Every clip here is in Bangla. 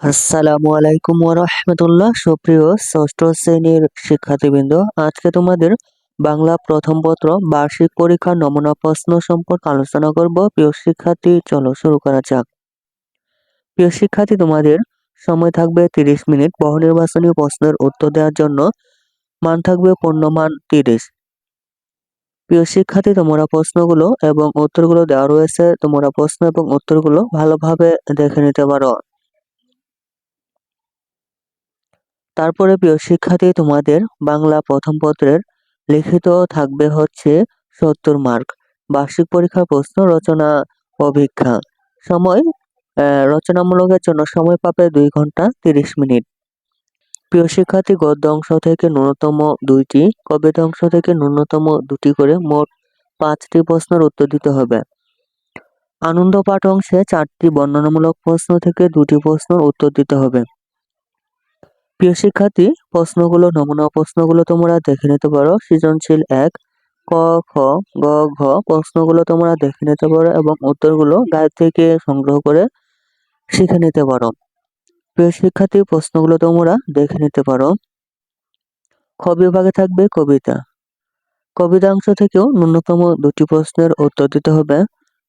আসসালামু আলাইকুম ওরহমতুল্লাহ সুপ্রিয় ষষ্ঠ শ্রেণির শিক্ষার্থীবৃন্দ, আজকে তোমাদের বাংলা প্রথম পত্র বার্ষিক পরীক্ষার নমুনা প্রশ্ন সম্পর্কে আলোচনা করব। প্রিয় শিক্ষার্থী, চলো শুরু করা যাক। প্রিয় শিক্ষার্থী, তোমাদের সময় থাকবে তিরিশ মিনিট। বহু নির্বাচনী প্রশ্নের উত্তর দেওয়ার জন্য মান থাকবে পূর্ণমান তিরিশ। প্রিয় শিক্ষার্থী, তোমরা প্রশ্নগুলো এবং উত্তরগুলো দেওয়া রয়েছে। তোমরা প্রশ্ন এবং উত্তরগুলো ভালোভাবে দেখে নিতে পারো। তারপরে প্রিয় শিক্ষার্থী, তোমাদের বাংলা প্রথম পত্রের লিখিত থাকবে হচ্ছে সত্তর মার্ক। বার্ষিক পরীক্ষার প্রশ্ন, রচনা, অভিক্ষা। সময় রচনামূলকের জন্য সময় পাবে দুই ঘণ্টা তিরিশ মিনিট। প্রিয় শিক্ষার্থী, গদ্য অংশ থেকে ন্যূনতম দুইটি, কবিত অংশ থেকে ন্যূনতম দুটি করে মোট পাঁচটি প্রশ্নের উত্তর দিতে হবে। আনন্দ পাঠ অংশে চারটি বর্ণনামূলক প্রশ্ন থেকে দুটি প্রশ্নের উত্তর দিতে হবে। প্রিয় শিক্ষার্থী, প্রশ্নগুলো, নমুনা প্রশ্নগুলো তোমরা দেখে নিতে পারো। সৃজনশীল এক, ক, খ, গ, ঘ প্রশ্নগুলো তোমরা দেখে নিতে পারো এবং উত্তরগুলো গাইড থেকে সংগ্রহ করে শিখে নিতে পারো। প্রিয় শিক্ষার্থী, প্রশ্নগুলো তোমরা দেখে নিতে পারো। খ বিভাগে থাকবে কবিতা। কবিতাংশ থেকেও ন্যূনতম দুটি প্রশ্নের উত্তর দিতে হবে।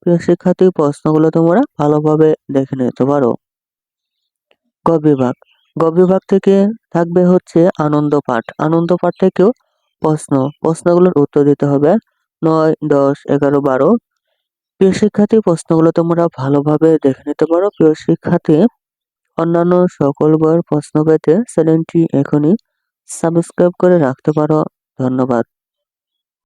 প্রিয় শিক্ষার্থী, প্রশ্নগুলো তোমরা ভালোভাবে দেখে নিতে পারো। ক বিভাগ। গ বিভাগ থেকে থাকবে হচ্ছে আনন্দ পাঠ। আনন্দ পাঠ থেকেও প্রশ্ন। প্রশ্নগুলোর উত্তর দিতে হবে। নয়, দশ, এগারো, বারো। প্রিয় শিক্ষার্থী, প্রশ্নগুলো তোমরা ভালোভাবে দেখে নিতে পারো। প্রিয় শিক্ষার্থী, অন্যান্য সকল বইয়ের প্রশ্ন পেতে চ্যানেলটি এখনই সাবস্ক্রাইব করে রাখতে পারো। ধন্যবাদ।